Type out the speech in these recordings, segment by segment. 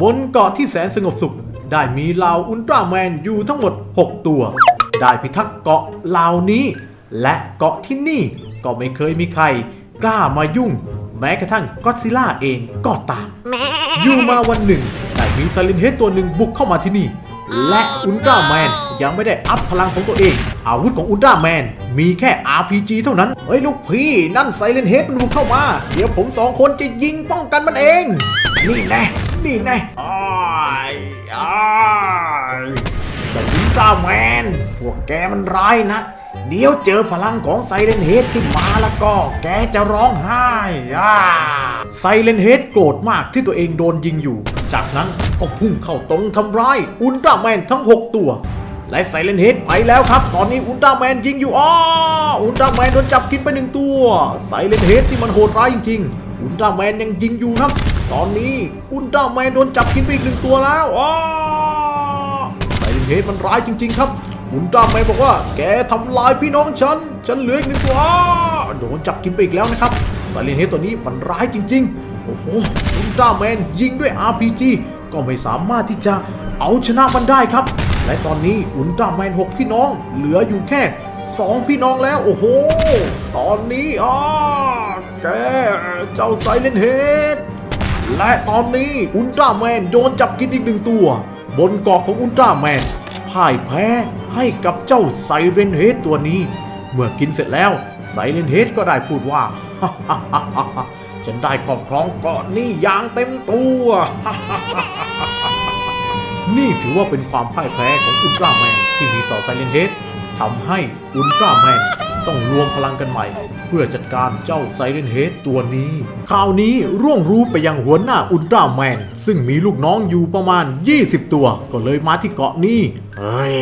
บนเกาะที่แสนสงบสุข ได้มีเหล่าอุลตร้าแมนอยู่ทั้งหมด 6 ตัว ได้พิทักษ์เกาะเหล่านี้ และเกาะที่นี่ก็ไม่เคยมีใคร กล้ามายุ่ง แม้กระทั่งก็อดซิลล่าเองก็ตามอยู่มาวันหนึ่ง ได้มีซาลินเฮดตัวหนึ่งบุกเข้ามาที่นี่ และอุลตร้าแมน ยังไม่ได้อัพพลังของตัวเอง อาวุธของอุลตร้าแมน มีแค่ RPG เท่านั้น เฮ้ย ลูกพี่ นั่นไซเลนเฮดมันบุกเข้ามา เดี๋ยวผมสองคนจะยิงป้องกันมันเอง นี่แน่นี่แน่อ้ายอ้ายแต่อุลตร้าแมน พวกแกมันร้ายนะเดี๋ยวเจอพลังของไซเลนเฮดขึ้นมาแล้วก็ แกจะร้องไห้อ่าไซเลนเฮดโกรธมากที่ตัวเองโดนยิงอยู่ จากนั้นก็พุ่งเข้าตรงทำร้ายอุลตร้าแมนทั้ง 6 ตัว และไซเลนเฮดไปแล้วครับ ตอนนี้อุลตร้าแมนยิงอยู่อ้ออุลตร้าแมนโดนจับกินไปหนึ่งตัวไซเลนเฮดที่มันโหดร้ายจริงๆอุลตร้าแมนยังยิงอยู่ครับ ตอนนี้อุลตร้าแมนโดนจับกินไปอีกหนึ่งตัวแล้วอ้อไซเลนเฮดมันร้ายจริง ๆ ครับอุลตร้าแมนบอกว่า แกทำลายพี่น้องฉัน ฉันเหลืออีกหนึ่งตัวอ้าโดนจับกินไปอีกแล้วนะครับไซเลนเฮดตัวนี้มันร้ายจริง ๆ โอ้โหอุลตร้าแมนยิงด้วย RPG ก็ไม่สามารถที่จะเอาชนะมันได้ครับ และตอนนี้อุลตร้าแมน 6 พี่น้อง เหลืออยู่แค่ 2 พี่น้องแล้ว โอ้โห ตอนนี้อ้าแกเจ้าไซเลนเฮดและตอนนี้อุลตร้าแมนโดนจับกินอีกหนึ่งตัว บนเกาะของอุลตร้าแมนพ่ายแพ้ให้กับเจ้าไซเรนเฮดตัวนี้ เมื่อกินเสร็จแล้วไซเรนเฮดก็ได้พูดว่า ฉันได้ครอบครองเกาะนี้อย่างเต็มตัว นี่ถือว่าเป็นความพ่ายแพ้ของอุลตร้าแมนที่มีต่อไซเลนเฮดทำให้อุลตร้าแมนต้องรวมพลังกันใหม่ เพื่อจัดการเจ้าไซเลนเฮดตัวนี้คราวนี้ร่วงรู้ไปยังหัวหน้าอุลตร้าแมน ซึ่งมีลูกน้องอยู่ประมาณ 20 ตัว ก็เลยมาที่เกาะนี้ เฮ้ย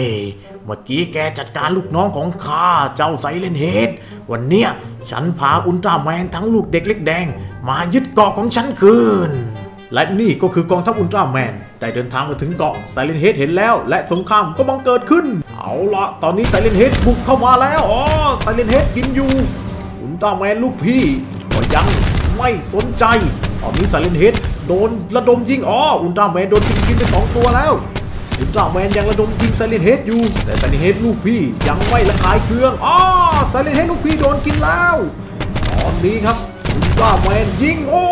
เมื่อกี้แกจัดการลูกน้องของข้าเจ้าไซเลนเฮดวันเนี้ยฉันพาอุลตร้าแมนทั้งลูกเด็กเล็กแดง มายึดเกาะของฉันคืน และนี่ก็คือกองทัพอุลตร้าแมนได้เดินทางมาถึงเกาะไซเลนเฮดเห็นแล้ว และสงครามก็บังเกิดขึ้น เอาละตอนนี้ไซเลนเฮดบุกเข้ามาแล้วอ๋อไซเลนเฮดกินอยู่อุลตร้าแมนลูกพี่ก็ยังไม่สนใจตอนนี้ไซเลนเฮดโดนระดมยิงอ๋ออุลตร้าแมนโดนยิงกินไปสองตัวแล้วอุลตร้าแมนยังระดมยิงไซเลนเฮดอยู่ แต่ไซเลนเฮดลูกพี่ยังไม่ระคายเครื่องอ๋อไซเลนเฮดลูกพี่โดนกินแล้ว ตอนนี้ครับอุลตร้าแมนยิงโอ้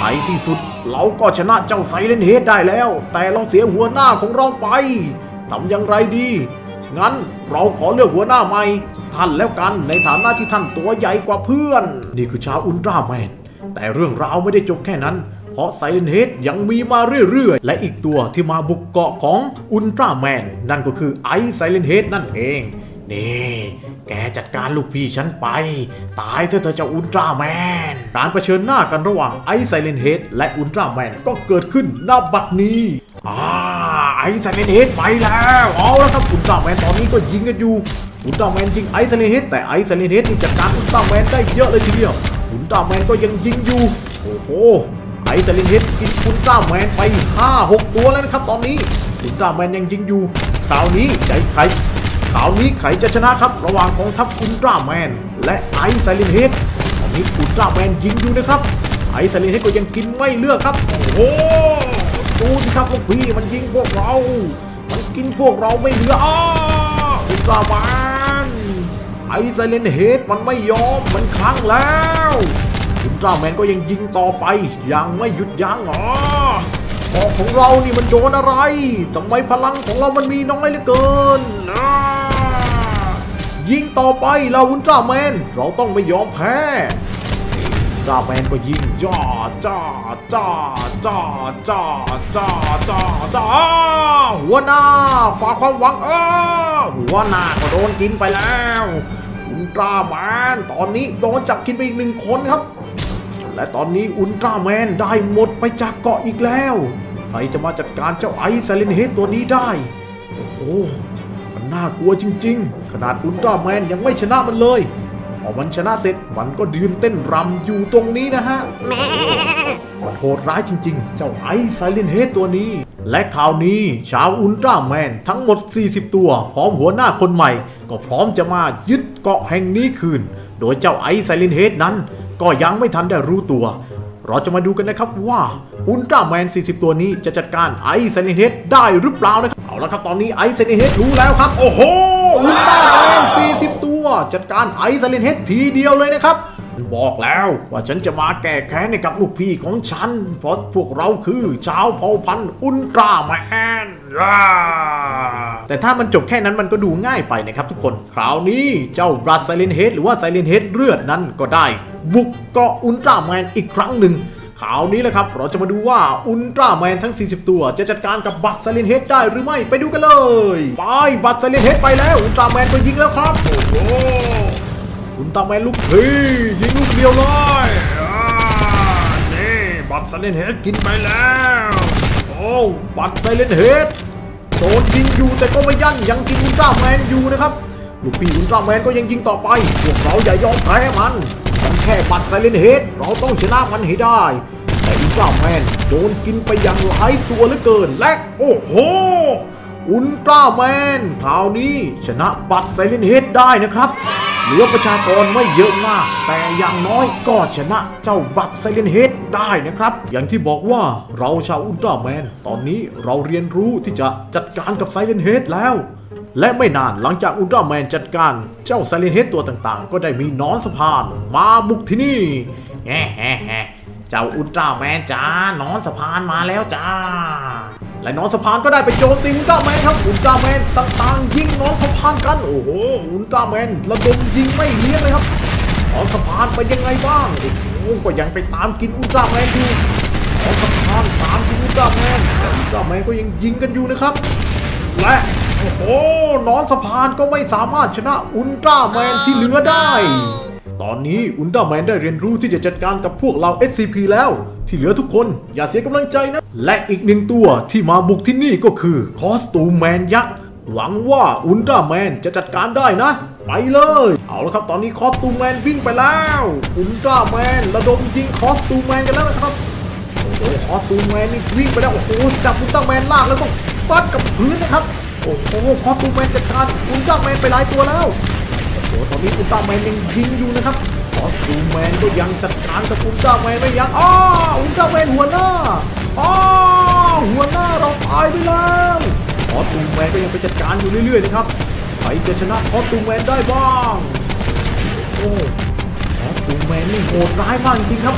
ในที่สุดเราก็ชนะเจ้าไซเลนเฮดได้แล้ว แต่เราเสียหัวหน้าของเราไปทำอย่างไรดี งั้นเราขอเลือกหัวหน้าใหม่ ท่านแล้วกันในฐานะที่ท่านตัวใหญ่กว่าเพื่อน นี่คือชาวอุลตร้าแมน แต่เรื่องราวไม่ได้จบแค่นั้น เพราะไซเลนเฮดยังมีมาเรื่อยๆ และอีกตัวที่มาบุกเกาะของอุลตร้าแมนนั่นก็คือไอไซเลนเฮดนั่นเอง นี่ แกจัดการลูกพี่ฉันไป ตายเถอะเธอเจ้าอุลตร้าแมนการเผชิญหน้ากันระหว่างไอซ์ไซเลนเฮดและอุลตร้าแมนก็เกิดขึ้นณบัดนี้อ่าไอซ์ไซเลนเฮดไปแล้วเอาแล้วครับอุลตร้าแมนตอนนี้ก็ยิงกันอยู่อุลตร้าแมนยิงไอซ์ไซเลนเฮดแต่ไอซ์ไซเลนเฮดนี่จัดการอุลตร้าแมนได้เยอะเลยทีเดียวอุลตร้าแมนก็ยังยิงอยู่โอ้โหไอซ์ไซเลนเฮดกินอุลตร้าแมนไป 5-6 ตัวแล้วนะครับตอนนี้อุลตร้าแมนยังยิงอยู่คราวนี้ใจใคร คราวนี้ใครจะชนะครับ ระหว่างกองทัพอุลตร้าแมน และไอซ์ไซเลนเฮดตอนนี้อุลตร้าแมนยิงอยู่นะครับ ไอซ์ไซเลนเฮดก็ยังกินไม่เลือกครับ โอ้โหดูสิครับพวกพี่มันยิงพวกเรา มันกินพวกเราไม่เหลืออ้าอุลตร้าแมนไอซ์ไซเลนเฮดมันไม่ยอมมันคลั่งแล้วอุลตร้าแมนก็ยังยิงต่อไปยังไม่หยุดยั้งอ๋อ เกาะของเรานี่มันโดนอะไรทำไมพลังของเรามันมีน้อยเหลือเกินอ่ายิงต่อไปเราอุลตร้าแมน เราต้องไม่ยอมแพ้อุลตร้าแมนก็ยิงจ้าจ้าจ้าจ้าจ้าจ้าจ้าจ้าหัวหน้าฝากความหวังเออหัวหน้าก็โดนกินไปแล้วอุลตร้าแมนตอนนี้โดนจับกินไปอีกหนึ่งคนครับ และตอนนี้อุลตร้าแมนได้หมดไปจากเกาะอีกแล้ว ใครจะมาจัดการเจ้าไอซ์ไซเลนเฮดตัวนี้ได้ โอ้โห มันน่ากลัวจริง ๆ ขนาดอุลตร้าแมนยังไม่ชนะมันเลย พอมันชนะเสร็จมันก็ยืนเต้นรำอยู่ตรงนี้นะฮะมันโหดร้ายจริง ๆ เจ้าไอซ์ไซเลนเฮดตัวนี้ และคราวนี้ชาวอุลตร้าแมนทั้งหมด 40 ตัว พร้อมหัวหน้าคนใหม่ ก็พร้อมจะมายึดเกาะแห่งนี้คืน โดยเจ้าไอซ์ไซเลนเฮดนั้น ก็ยังไม่ทันได้รู้ตัว เราจะมาดูกันนะครับว่าอุลตร้าแมน 40 ตัวนี้จะจัดการไอซ์เซนเฮดได้หรือเปล่านะครับเอาละครับตอนนี้ไอซ์เซนเฮดรู้แล้วครับ โอ้โหอุลตร้าแมน 40 ตัว จัดการไอซ์เซนเฮดทีเดียวเลยนะครับ บอกแล้วว่าฉันจะมาแก้แค้นให้กับลูกพี่ของฉัน เพราะพวกเราคือชาวเผ่าพันธุ์อุลตร้าแมนแต่ถ้ามันจบแค่นั้นมันก็ดูง่ายไปนะครับทุกคน คราวนี้เจ้าบรัสไซเลนเฮดหรือว่าไซเลนเฮดเลือดนั้นก็ได้ บุกเกาะอุลตร้าแมนอีกครั้งหนึ่งคราวนี้แหละครับ เราจะมาดูว่าอุลตร้าแมนทั้ง 40 ตัว จะจัดการกับบัตไซเลนเฮดได้หรือไม่ไปดูกันเลย ไปบัตไซเลนเฮดไปแล้วอุลตร้าแมนก็ยิงแล้วครับโอ้โห อุลตร้าแมนลูกพี่ยิงลูกเดียวเลยนี่บัตไซเลนเฮดกินไปแล้ว โอ้บัตไซเลนเฮดโดนยิงอยู่แต่ก็ไม่ยั้นยังกินอุลตร้าแมนอยู่นะครับ ลูกพี่อุลตร้าแมนก็ยังยิงต่อไป พวกเราอย่ายอมแพ้มันมันแค่บัตรไซเลนเฮดเราต้องชนะมันให้ได้แต่อุลตร้าแมนโดนกินไปอย่างหลายตัวเหลือเกินและโอ้โห อุลตร้าแมนคราวนี้ชนะบัตรไซเลนเฮดได้นะครับเหลือประชากรไม่เยอะมาก แต่อย่างน้อยก็ชนะเจ้าบัตไซเลนเฮดได้นะครับ อย่างที่บอกว่าเราชาวอุลตร้าแมน ตอนนี้เราเรียนรู้ที่จะจัดการกับไซเลนเฮดแล้ว และไม่นานหลังจากอุลตร้าแมนจัดการ เจ้าไซเลนเฮดตัวต่างๆ ก็ได้มีนอนสะพาน มาบุกที่นี่แฮ่แฮ่แฮ่เจ้าอุลตร้าแมนจ้านอนสะพานมาแล้วจ้า และหนอนสะพานก็ได้ไปโจมตีอุลตร้าแมนครับอุลตร้าแมนต่างๆยิงหนอนสะพานกันโอ้โหอุลตร้าแมนระดมยิงไม่เลี้ยงเลยครับหนอนสะพานเป็นยังไงบ้างโอ้โหก็ยังไปตามกินอุลตร้าแมนอยู่หนอนสะพานตามกินอุลตร้าแมนแต่อุลตร้าแมนก็ยังยิงกันอยู่นะครับ และโอ้โหหนอนสะพานก็ไม่สามารถชนะอุลตร้าแมนที่เหลือได้ ตอนนี้อุลตร้าแมนได้เรียนรู้ที่จะจัดการกับพวกเรา SCP แล้ว ที่เหลือทุกคนอย่าเสียกำลังใจนะ และอีกหนึ่งตัวที่มาบุกที่นี่ก็คือคอสตูมแมนยักษ์หวังว่าอุลตร้าแมนจะจัดการได้นะ ไปเลย เอาละครับตอนนี้คอสตูมแมนวิ่งไปแล้วอุลตร้าแมนระดมยิงคอสตูมแมนกันแล้วนะครับโอ้โหคอสตูมแมนนี่วิ่งไปแล้วโอ้โหจับอุลตร้าแมนลากแล้วก็ฟัดกับพื้นนะครับโอ้โหคอสตูมแมนจัดการอุลตร้าแมนไปหลายตัวแล้ว ตอนนี้อุลตร้าแมนยังยิงอยู่นะครับคอสตูมแมนก็ยังจัดการกับอุลตร้าแมนไม่ยั้งอ้าอุลตร้าแมนหัวหน้าอ้าหัวหน้าเราตายไปแล้วคอสตูมแมนก็ยังไปจัดการอยู่เรื่อยๆนะครับใครจะชนะคอสตูมแมนได้บ้างโอ้คอสตูมแมนนี่โหดร้ายมากจริงครับ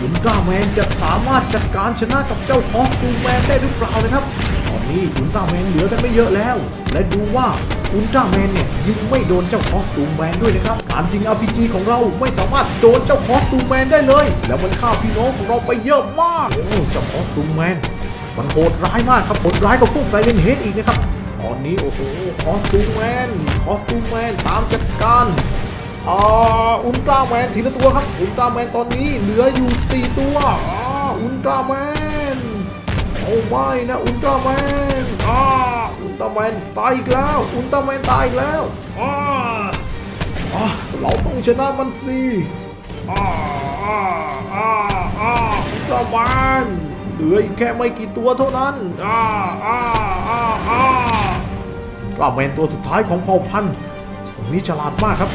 อุลตร้าแมนจะสามารถจัดการชนะกับเจ้าคอสตูมแมนได้หรือเปล่านะครับ นี้อุลตร้าแมนเหลือกันไม่เยอะแล้ว และดูว่าอุลตร้าแมนเนี่ยยิงไม่โดนเจ้าคอสตูมแมนด้วยนะครับตามจริง RPG ของเราไม่สามารถโดนเจ้าคอสตูมแมนได้เลย แล้วมันฆ่าพี่น้องของเราไปเยอะมากโอ้เจ้าคอสตูมแมนมันโหดร้ายมากครับโหดร้ายกว่าพวกไซเลนเฮดอีกนะครับตอนนี้โอ้โหคอสตูมแมนคอสตูมแมนตามจัดการอ่าอุลตร้าแมนทีละตัวครับอุลตร้าแมนตอนนี้เหลืออยู่ 4 ตัวอ่าอุลตร้าแมน โอ้ไม่นะอุลตร้าแมนอ่าอุลตร้าแมนตายอีกแล้ว อุลตร้าแมนตายอีกแล้วอ่าเราต้องชนะมันสิอ่าอ่าอ่าอ่าอุลตร้าแมนเหลืออีกแค่ไม่กี่ตัวเท่านั้นอ่าอ่าอ่าอ่าอุลตร้าแมนตัวสุดท้ายของเผ่าพันธุ์นี้ฉลาดมากครับ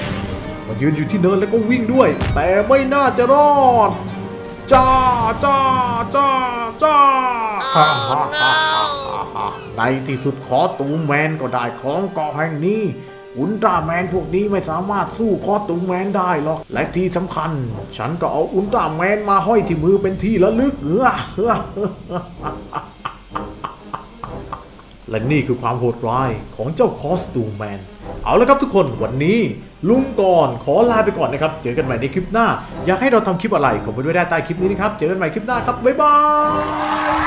มายืนอยู่ที่เนินแล้วก็วิ่งด้วย แต่ไม่น่าจะรอด จ้าจ้าจ้าจ้าฮ่าฮ่าฮ่าฮ่าฮ่าในที่สุดขอตูมแมนก็ได้ของเกาะแห่งนี้ อุลตร้าแมนพวกนี้ไม่สามารถสู้คอตูมแมนได้หรอก และที่สำคัญ ฉันก็เอาอุลตร้าแมนมาห้อยที่มือเป็นที่ระลึกเออเออเออและนี่คือความโหดร้ายของเจ้าคอสตูมแมน เอาละครับทุกคนวันนี้ลุงก่อนขอลาไปก่อนนะครับ เจอกันใหม่ในคลิปหน้า อยากให้เราทำคลิปอะไรคอมเมนต์ไว้ได้ใต้คลิปนี้นะครับ เจอกันใหม่คลิปหน้าครับ บ๊ายบาย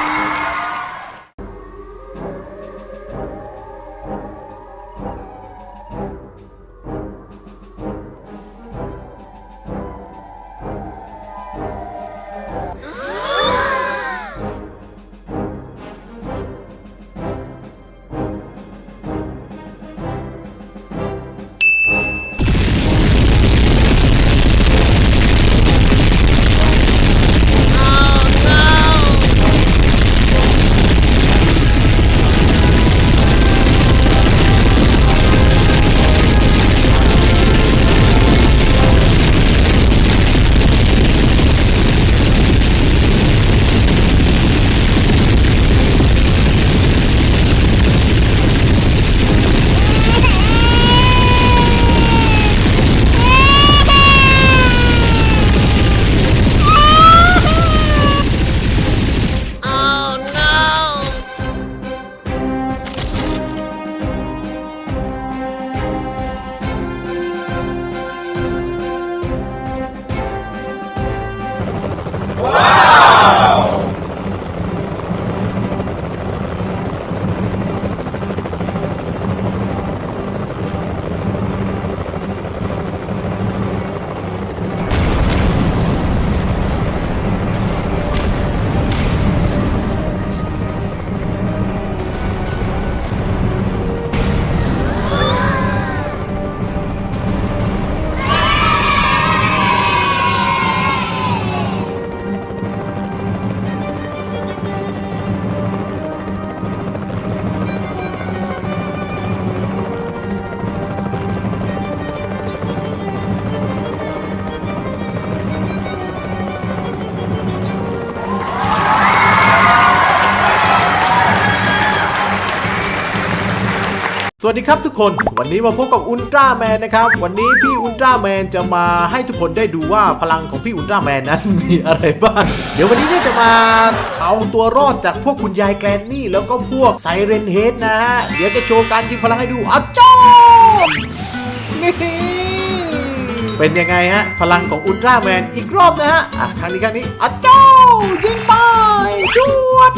สวัสดีครับทุกคน วันนี้มาพบกับอุลตร้าแมนนะครับ วันนี้พี่อุลตร้าแมนจะมาให้ทุกคนได้ดูว่าพลังของพี่อุลตร้าแมนนั้นมีอะไรบ้าง เดี๋ยววันนี้เนี่ยจะมาเอาตัวรอดจากพวกคุณยายแกรนนี่ แล้วก็พวกไซเรนเฮดนะฮะ เดี๋ยวจะโชว์การยิงพลังให้ดูอ้าวจ้านี่เป็นยังไงฮะ พลังของอุลตร้าแมนอีกรอบนะฮะอะครั้งนี้ครั้งนี้อ้าวจ้ายิงไปจวด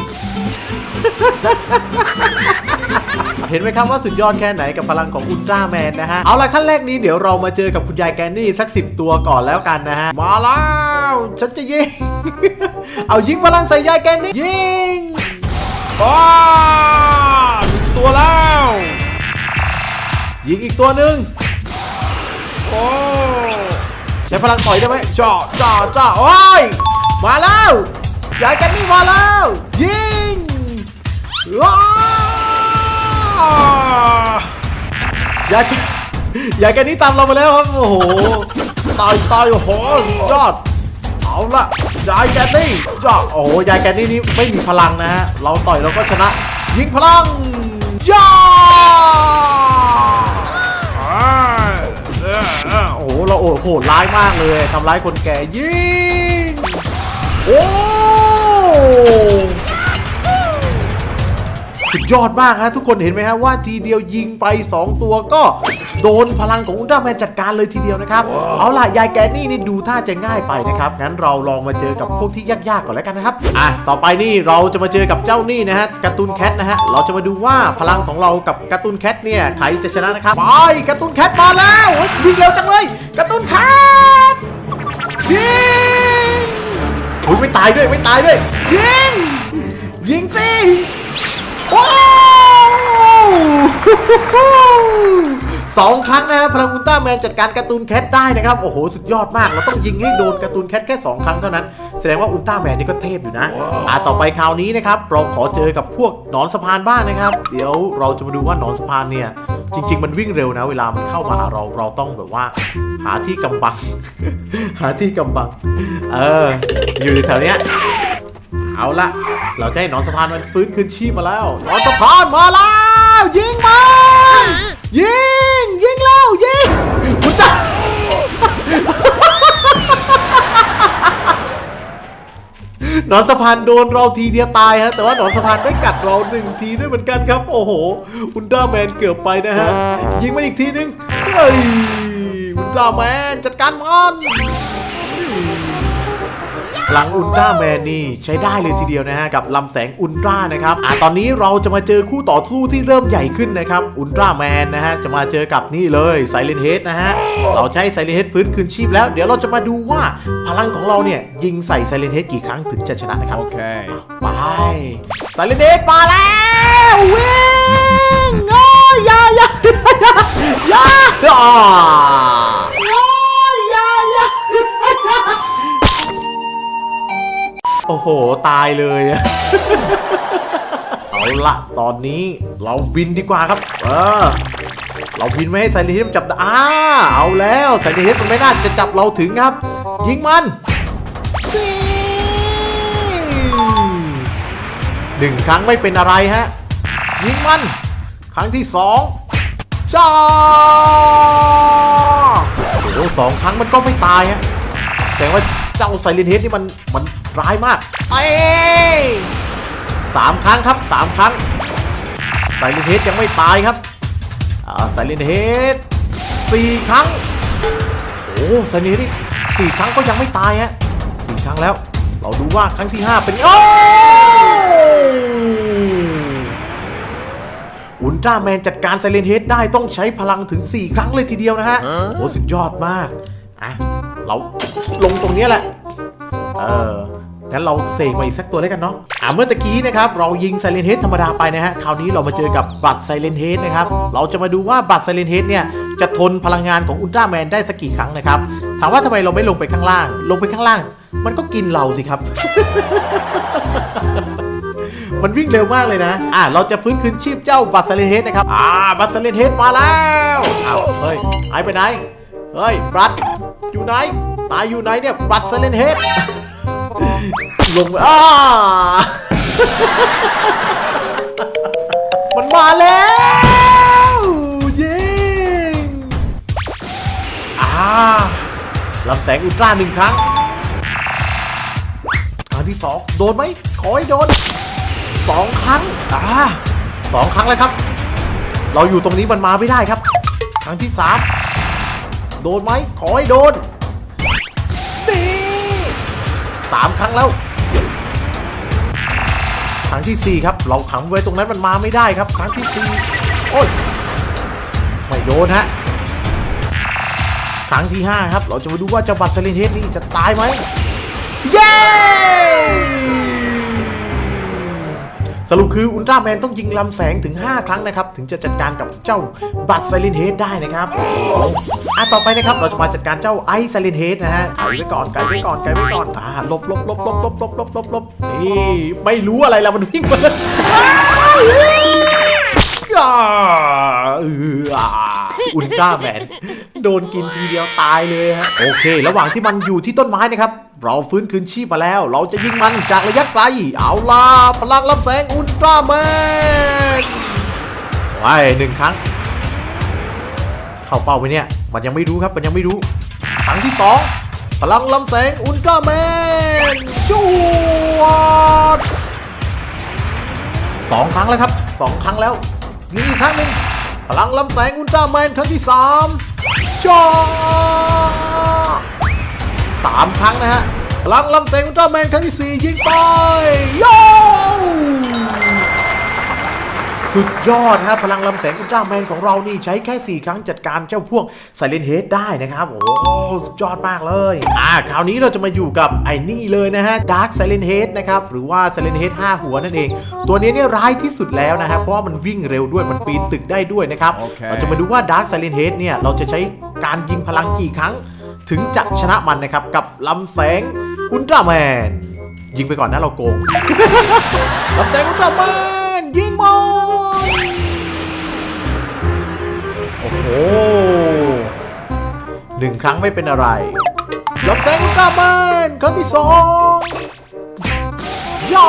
เห็นไหมครับว่าสุดยอดแค่ไหนกับพลังของอุลตร้าแมนนะฮะ เอาละขั้นแรกนี้เดี๋ยวเรามาเจอกับคุณยายแกนนี่สักสิบตัวก่อนแล้วกันนะฮะ มาแล้วฉันจะยิง เอายิงพลังใส่ยายแกนนี่ ยิงว้าตัวแล้ว ยิงอีกตัวหนึ่งโอ้ใช้พลังต่อยได้ไหมจ่อจ่อจ่อโอ้ยมาแล้วยายแกนนี่มาแล้ว ยิงว้า ยายยาแกนี้ตามเรามาแล้วครับ โอ้โห ตายตายโอ้โหยอด เอาละยายแกนี่ยอดโอ้โหยายแกนี่นี่ไม่มีพลังนะฮะ เราต่อยเราก็ชนะ ยิงพลังยอดโอ้โห เราโอ้โหร้ายมากเลยทำร้ายคนแก่ยิงโอ้ สุดยอดมากฮะทุกคนเห็นไหมฮะว่าทีเดียวยิงไป 2 ตัวก็โดนพลังของอุลตร้าแมนจัดการเลยทีเดียวนะครับ เอาล่ะ ยายแกนี่นี่ดูท่าจะง่ายไปนะครับ งั้นเราลองมาเจอกับพวกที่ยากๆก่อนแล้วกันนะครับ อะ ต่อไปนี่เราจะมาเจอกับเจ้านี่นะฮะการ์ตูนแคทนะฮะ เราจะมาดูว่าพลังของเรากับการ์ตูนแคทเนี่ยใครจะชนะนะครับ ไปการ์ตูนแคทมาแล้วโอ้ยวิ่งเร็วจังเลยการ์ตูนแคทยิงโอ้ยไม่ตายด้วยไม่ตายด้วยยิงยิงสิโอ้ สองครั้งนะครับพลังอุลตร้าแมนจัดการการ์ตูนแคทได้นะครับ โอ้โห สุดยอดมาก เราต้องยิงให้โดนการ์ตูนแคทแค่ 2 ครั้งเท่านั้น แสดงว่าอุลตร้าแมนนี่ก็เทพอยู่นะ อ่าต่อไปคราวนี้นะครับ เราขอเจอกับพวกหนอนสะพานบ้างนะครับ เดี๋ยวเราจะมาดูว่าหนอนสะพานเนี่ย จริง ๆ มันวิ่งเร็วนะ เวลามันเข้ามาหาเราเราต้องแบบว่า หาที่กำบัง หาที่กำบัง เออ อยู่แถวเนี้ย เอาละเราจะให้หนอนสะพานมันฟื้นคืนชีพมาแล้วหนอนสะพานมาแล้วยิงมันยิงยิงแล้วยิงอุยตาหนอนสะพานโดนเราทีเดียวตายฮะ แต่ว่าหนอนสะพานได้กัดเราหนึ่งทีด้วยเหมือนกันครับ โอ้โห อุลตร้าแมนเกือบไปนะฮะ ยิงมันอีกทีนึงเฮ้ย อุลตร้าแมนจัดการมัน ลังอุลตร้าแมนนี่ใช้ได้เลยทีเดียวนะฮะกับลำแสงอุลตร้านะครับอะตอนนี้เราจะมาเจอคู่ต่อสู้ที่เริ่มใหญ่ขึ้นนะครับอุลตร้าแมนนะฮะจะมาเจอกับนี่เลยไซเลนเฮดนะฮะเราใช้ไซเลนเฮดฟื้นคืนชีพแล้ว เดี๋ยวเราจะมาดูว่าพลังของเราเนี่ยยิงใส่ไซเลนเฮดกี่ครั้งถึงจะชนะนะครับ Okay. ไปไซเลนเฮดมาแล้ววิ่ ตายเลยอะเอาละตอนนี้เราบินดีกว่าครับ เออ เราบินไม่ให้ไซเรนเฮดมันจับได้อ้าเอาแล้วไซเรนเฮดมันไม่น่าจะจับเราถึงครับ ยิงมันหนึ่งครั้งไม่เป็นอะไรฮะ ยิงมัน ครั้งที่สองจ้าโอ้สองครั้งมันก็ไม่ตายฮะแสดงว่า เจ้าไซเรนเฮดนี่มันมันร้ายมากเอ้ยสามครั้งครับสามครั้งไซเรนเฮดยังไม่ตายครับอ่าไซเรนเฮดสี่ครั้งโอ้ไซเรนเฮดนี่สี่ครั้งก็ยังไม่ตายฮะสี่ครั้งแล้ว เราดูว่าครั้งที่5เป็นโอ้อุลตร้าแมนจัดการไซเลนเฮดได้ต้องใช้พลังถึง 4 ครั้งเลยทีเดียวนะฮะ โอ้สุดยอดมาก อะ เราลงตรงนี้แหละ เอองั้นเราเสกมาอีกสักตัวแล้วกันเนาะ อ่าเมื่อตะกี้นะครับ เรายิงไซเลนเฮดธรรมดาไปนะฮะ คราวนี้เรามาเจอกับบัตรไซเลนเฮดนะครับ เราจะมาดูว่าบัตรไซเลนเฮดเนี่ยจะทนพลังงานของอุลตร้าแมนได้สักกี่ครั้งนะครับ ถามว่าทำไมเราไม่ลงไปข้างล่าง ลงไปข้างล่าง มันก็กินเราสิครับ มันวิ่งเร็วมากเลยนะ อ่าเราจะฟื้นคืนชีพเจ้าบัตรไซเลนเฮดนะครับ อ่าบัตรไซเลนเฮดมาแล้วอ้าวเฮ้ยหายไปไหน เฮ้ยบัตร อยู่ไหน ตายอยู่ไหนเนี่ย บัตรไซเลนเฮดลงไปอ้ามันมาแล้วยิงอ่าลำแสงอุลตร้าหนึ่งครั้งครั้งที่สองโดนไหมขอให้โดนสองครั้งอ่าสองครั้งแล้วครับ เราอยู่ตรงนี้มันมาไม่ได้ครับ ครั้งที่สาม โดนไหมขอให้โดนนี่สามครั้งแล้วครั้งที่ 4 ครับ เราขังไว้ตรงนั้นมันมาไม่ได้ครับ ครั้งที่ 4 โอ้ยไม่โดนฮะครั้งที่ 5 ครับ เราจะมาดูว่าเจ้าบัตรเซลินเฮดนี่จะตายไหมเย้ สรุปคืออุลตร้าแมนต้องยิงลำแสงถึง 5 ครั้งนะครับ ถึงจะจัดการกับเจ้าบัตไซเลนเฮดได้นะครับอะต่อไปนะครับเราจะมาจัดการเจ้าไอซ์ไซเลนเฮดนะฮะไกไว้ก่อนไกไว้ก่อนไกไว้ก่อนอ่าหลบหลบหลบหลบหลบหลบหลบหลบหลบนี่ไม่รู้อะไรแล้วมันวิ่งมาอุลตร้าแมนโดนกินทีเดียวตายเลยฮะโอเค ระหว่างที่มันอยู่ที่ต้นไม้นะครับ เราฟื้นคืนชีพมาแล้ว เราจะยิงมันจากระยะไกล เอาล่ะพลังลำแสงอุลตร้าแมนไว้หนึ่งครั้ง เข้าเป้าไปเนี่ย มันยังไม่รู้ครับ มันยังไม่รู้ ครั้งที่สองพลังลำแสงอุลตร้าแมนจวดสองครั้งแล้วครับสองครั้งแล้วนี่อีกครั้งหนึ่งพลังลำแสงอุลตร้าแมนครั้งที่สามจอ สามครั้งนะฮะพลังลำแสงอุลตร้าแมนครั้งที่สี่ยิงไปโยสุดยอดครับพลังลำแสงอุลตร้าแมนของเรานี่ใช้แค่ 4 ครั้งจัดการเจ้าพวกไซเลนเฮดได้นะครับ โอ้โหสุดยอดมากเลย อ่า คราวนี้เราจะมาอยู่กับไอ้นี่เลยนะฮะดาร์ s ไซเลนเฮดนะครับ หรือว่าไซเลนเฮด5หัวนั่นเอง ตัวนี้เนี่ยร้ายที่สุดแล้วนะฮะเพราะว่ามันวิ่งเร็วด้วยมันปีนตึกได้ด้วยนะครับโอเคเราจะมาดูว่าดาร์ s ไซเลนเฮดเนี่ยเราจะใช้การยิงพลังกี่ครั้ง ถึงจะชนะมันนะครับกับลำแสงอุลตร้าแมน ยิงไปก่อนนะเราโกง ลำแสงอุลตร้าแมน ยิงบอลโอ้โหหนึ่งครั้งไม่เป็นอะไรลำแสงอุลตร้าแมนครั้งที่สองยอ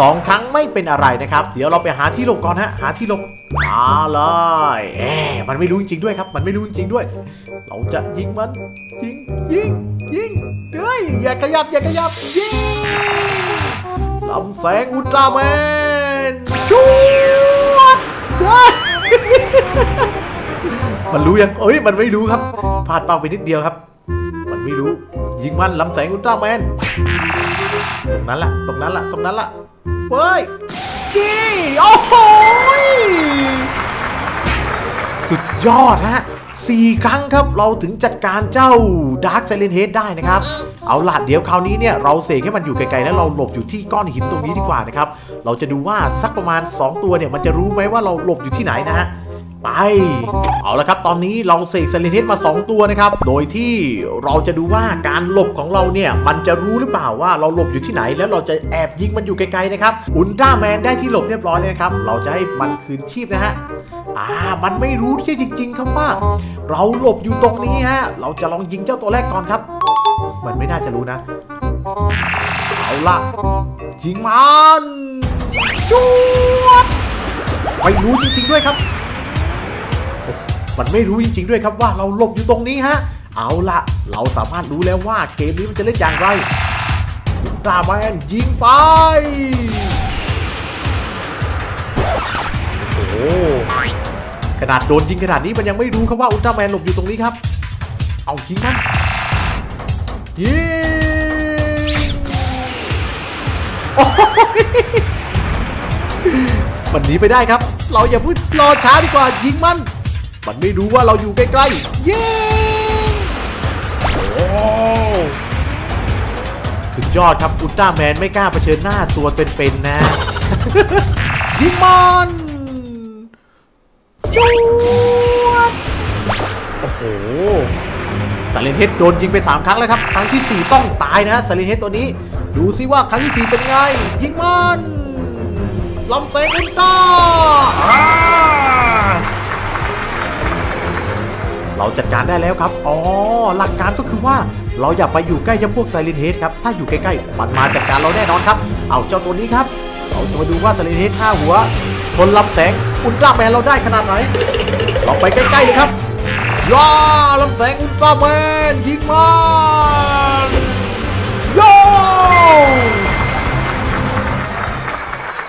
สองครั้งไม่เป็นอะไรนะครับ เดี๋ยวเราไปหาที่หลบก่อนฮะ หาที่หลบมาเลยเอ๊มันไม่รู้จริงด้วยครับ มันไม่รู้จริงด้วย เราจะยิงมันยิงยิงยิงเฮ้ยอย่าขยับอย่าขยับยิงลำแสงอุลตร้าแมนชูดเฮ้ยมันรู้ยังเอ้ยมันไม่รู้ครับพลาดเป้าไปนิดเดียวครับ มันไม่รู้ยิงมันลำแสงอุลตร้าแมนตรงนั้นแหละตรงนั้นแหละตรงนั้นแหละ เฮ้ยนี่โอ้โหยสุดยอดฮะสี่ครั้งครับเราถึงจัดการเจ้าดาร์ s ไซเลนเฮดได้นะครับ เอาล่ะเดี๋ยวคราวนี้เนี่ยเราเสกให้มันอยู่ไกลๆแล้วเราหลบอยู่ที่ก้อนหินตรงนี้ดีกว่านะครับ เราจะดูว่าสักประมาณ 2 ตัวเนี่ยมันจะรู้ไหมว่าเราหลบอยู่ที่ไหนนะฮะ ไป เอาละครับ ตอนนี้เราเสกไซเลนเฮดมา 2 ตัวนะครับ โดยที่เราจะดูว่าการหลบของเราเนี่ย มันจะรู้หรือเปล่าว่าเราหลบอยู่ที่ไหน แล้วเราจะแอบยิงมันอยู่ไกลๆนะครับ อุลตร้าแมนได้ที่หลบเรียบร้อยเลยนะครับ เราจะให้มันคืนชีพนะฮะอ่า มันไม่รู้ที่จริง ๆ ครับว่า เราหลบอยู่ตรงนี้ฮะ เราจะลองยิงเจ้าตัวแรกก่อนครับ มันไม่น่าจะรู้นะ เอาละยิงมันจวดไม่รู้จริงๆด้วยครับ มันไม่รู้จริงๆด้วยครับว่าเราหลบอยู่ตรงนี้ฮะ เอาละเราสามารถรู้แล้วว่าเกมนี้มันจะเล่นอย่างไรตราแมนยิงไปโอ้ขนาดโดนยิงขนาดนี้มันยังไม่รู้ครับว่าอุลตร้าแมนหลบอยู่ตรงนี้ครับ เอายิงมันยิงโอ้ยมันหนีไปได้ครับ เราอย่าพูดรอช้าดีกว่ายิงมัน มันไม่รู้ว่าเราอยู่ใกล้ๆยิงโอ้สุดยอดครับอุลตร้าแมนไม่กล้าเผชิญหน้าตัวเป็นๆนะยิงมันจวดโอ้โหสาเลนเฮดโดนยิงไป 3 ครั้งแล้วครับ ครั้งทีสี่4 ต้องตายนะสาเลนเฮดตัวนี้ ดูซิว่าครั้งที่ 4 เป็นไง ยิงมันลำแสงอุลตร้าอ่า เราจัดการได้แล้วครับ อ๋อ หลักการก็คือว่าเราอย่าไปอยู่ใกล้เจ้าพวกไซเลนเฮดครับ ถ้าอยู่ใกล้ๆ มันมาจัดการเราแน่นอนครับ เอาเจ้าตัวนี้ครับ เราจะมาดูว่าไซเลนเฮดห้าหัวทนลำแสงอุลตร้าแมนเราได้ขนาดไหนเราไปใกล้ๆเลยครับย่าลำแสงอุลตร้าแมนยิงมันโย่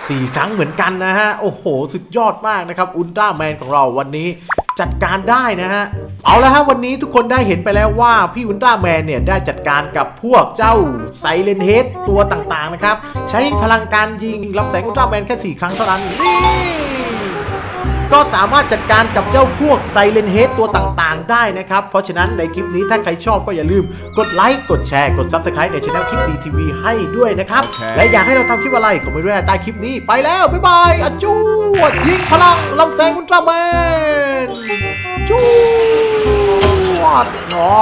สี่ครั้งเหมือนกันนะฮะ โอ้โห สุดยอดมากนะครับ อุลตร้าแมนของเราวันนี้ จัดการได้นะฮะ เอาละฮะวันนี้ทุกคนได้เห็นไปแล้วว่าพี่อุลตร้าแมนเนี่ยได้จัดการกับพวกเจ้าไซเลนเฮดตัวต่างๆนะครับ ใช้พลังการยิงรับแสงอุลตร้าแมนแค่ 4 ครั้งเท่านั้นนี่ ก็สามารถจัดการกับเจ้าพวกไซเลนเฮดตัวต่างๆ ได้นะครับ เพราะฉะนั้นในคลิปนี้ถ้าใครชอบก็อย่าลืมกดไลค์ กดแชร์ กด Subscribe ในช่องคลิปดีทีวีให้ด้วยนะครับ และอยากให้เราทำคลิปอะไรก็ไม่รู้ใต้คลิปนี้ไปแล้ว บ๊ายบายอะจูดยิงพลังลำแสงอุลตร้าแมนจูดอ๋อ